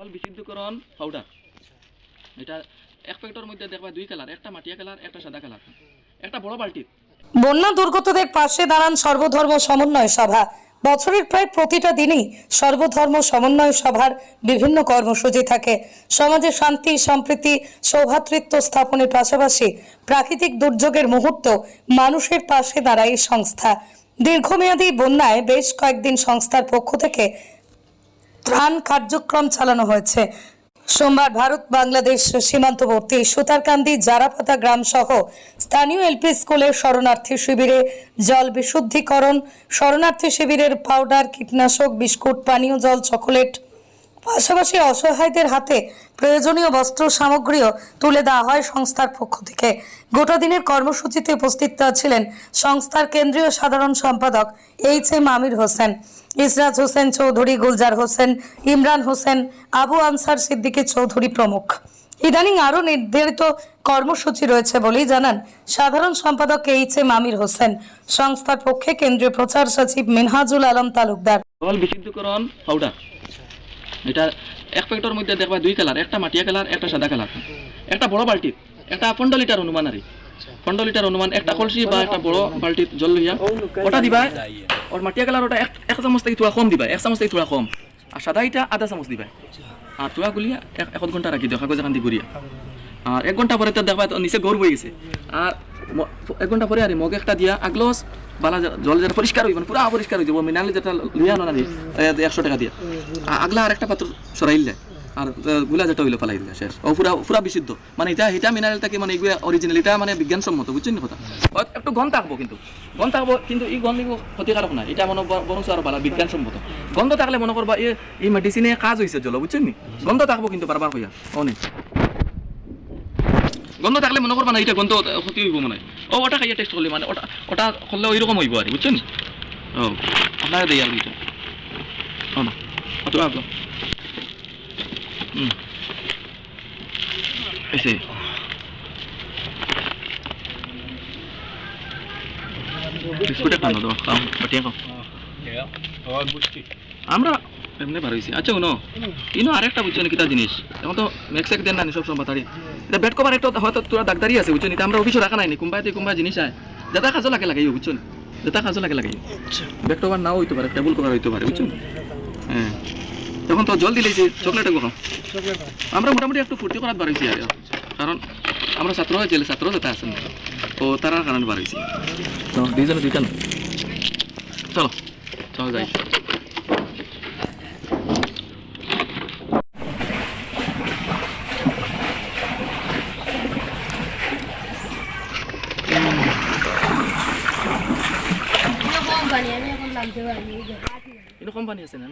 জল বিশুদ্ধকরণ পাউডার এটা এক প্যাকেটের মধ্যে দেখবা দুই কালার, একটা মাটিয়া কালার, একটা সাদা কালার। একটা বড় বালতি বন্যা দুর্গতদের পাশে দাঁড়ান সর্বধর্ম সমন্বয় সভা। বছরের প্রায় প্রতিটা দিনই সর্বধর্ম সমন্বয় সভার বিভিন্ন কর্মসূচি থাকে। সমাজে শান্তি, সম্প্রীতি সৌভ্রাতৃত্ব স্থাপনের পাশাপাশি প্রাকৃতিক দুর্যোগের মুহূর্ত মানুষের পাশে দাঁড়ায় সংস্থা। দীর্ঘমেয়াদী বন্যায় বেশ কয়েকদিন সংস্থার পক্ষ থেকে ত্রাণ কার্যক্রম চালানো হয়েছে। সোমবার ভারত বাংলাদেশ সীমান্তবর্তী সুতারকান্দি জারাপাতা গ্রাম সহ স্থানীয় এলপি স্কুলের শরণার্থী শিবিরে জল বিশুদ্ধিকরণ, শরণার্থী শিবিরের পাউডার, কীটনাশক, বিস্কুট, পানীয় জল, চকোলেট পাশাপাশি অসহায়দের হাতে প্রয়োজনীয় বস্ত্র সামগ্রীও তুলে দেওয়া হয় সংস্থার পক্ষ থেকে। গোটা দিনের কর্মসূচিতে উপস্থিত ছিলেন সংস্থার কেন্দ্রীয় সাধারণ সম্পাদক এইচ এম আমির হোসেন, ইসরাজ হোসেন চৌধুরী, গুলজার হোসেন, ইমরান হোসেন, আবু আনসার সিদ্দিকী চৌধুরী প্রমুখ। ইদানিং আরও নির্ধারিত কর্মসূচি রয়েছে বলেই জানান সাধারণ সম্পাদক এইচ এম আমির হোসেন। সংস্থার পক্ষে কেন্দ্রীয় প্রচার সচিব মিনহাজুল আলম তালুকদার। বিশুদ্ধকরণ এটা এক প্যাকেটের মধ্যে দেখবা দুই কালার, একটা মাটিয়া কালার, একটা সাদা কালার। একটা বড় বালতি একটা পনেরো লিটার অনুমান আর। পনেরো লিটার অনুমান, একটা কলসি বা একটা বড় বালতি জল লইয়া। ওটা দিবা, ওর মাটিয়া কালার ওটা এক চামচ থেকে তোলা কম দিবা, এক চামচ থেকে তোলা কম। আর সাদা এটা আধা চামচ দিবা। আর তোলা গুলিয়া এক ঘণ্টা রাখি দিও কাগজ এখান দি ঘুরিয়া আর এক ঘণ্টা পরে তো দেখবা নিচে গৌর বয়ে গেছে। আর এক ঘণ্টা পরে আর, মগ একটা দিয়া আগলস বালা জল যেটা পরিষ্কার হইব পুরা পরিষ্কার হয়ে যাব মিনারেল যেটা লিয়া না দিয়ে একশো টাকা দিয়া। আগলা আর একটা পাত্র সরাইল যায় আরগুলা যেটা হইল ফালাই দিলা, শেষ। ও পুরা পুরা বিশুদ্ধ। মানে এটা এটা মিনারেল থাকে মানে এগুলা অরিজিনাল এটা মানে বিজ্ঞানসম্মত, বুঝছেন কথা? একটু গন্ধ থাকব কিন্তু, গন্ধ থাকব কিন্তু এই গন্ধ ক্ষতিকারক না, এটা মনে বরং আরও ভালো বিজ্ঞানসম্মত। গন্ধ থাকলে মনে করবা এই মেডিসিনে কাজ হয়েছে জল, বুঝছেন নি? গন্ধ থাকব কিন্তু বারবার হইয়া অনেক গন্ধ থাকলে মনে করবা না এটা গন্ধ ক্ষতি হইব মানে। ও ওটা খাইয়া টেস্ট করলে মানে ওটা ওটা করলে ওই রকম হইব আর বুঝছেন ও আপনারা দেই আর এটা ও না অত ভাবলো হুম এসে বিস্কুটে খানো দাও খাও বাটিয়া খাও আমরা এমনি বার হয়েছি আচ্ছা উনো ইনো আরেকটা বুঝছ কিতা জিনিস এখন তো মেক্সেক দেন না সব সময় তাড়ি এটা বেড কভার একটা হয়তো তোরা ডাক্তারি আছে বুঝছ এটা আমরা অফিসে রাখা নাই কোনবাই কোনবা জিনিস আয় যেটা কাজও লাগে লাগাই বুঝছ যেটা কাজও লাগে লাগাই বেড কভার নাও হইতে পারে টেবিল কভার হইতে পারে বুঝছ হ্যাঁ তখন তো জল দিলেই যে চকলেট খাও আমরা মোটামুটি একটু ফুর্তি করাত বার হয়েছি আর কারণ আমরা ছাত্র হয়েছিল ছাত্র যেটা আছেন তো তারা কারণে বার হয়েছি তো দুইজনে দুইটা চলো চলো যাই কোম্পানি আমি এখন নামতে পাখি। এটা কোম্পানি আছে না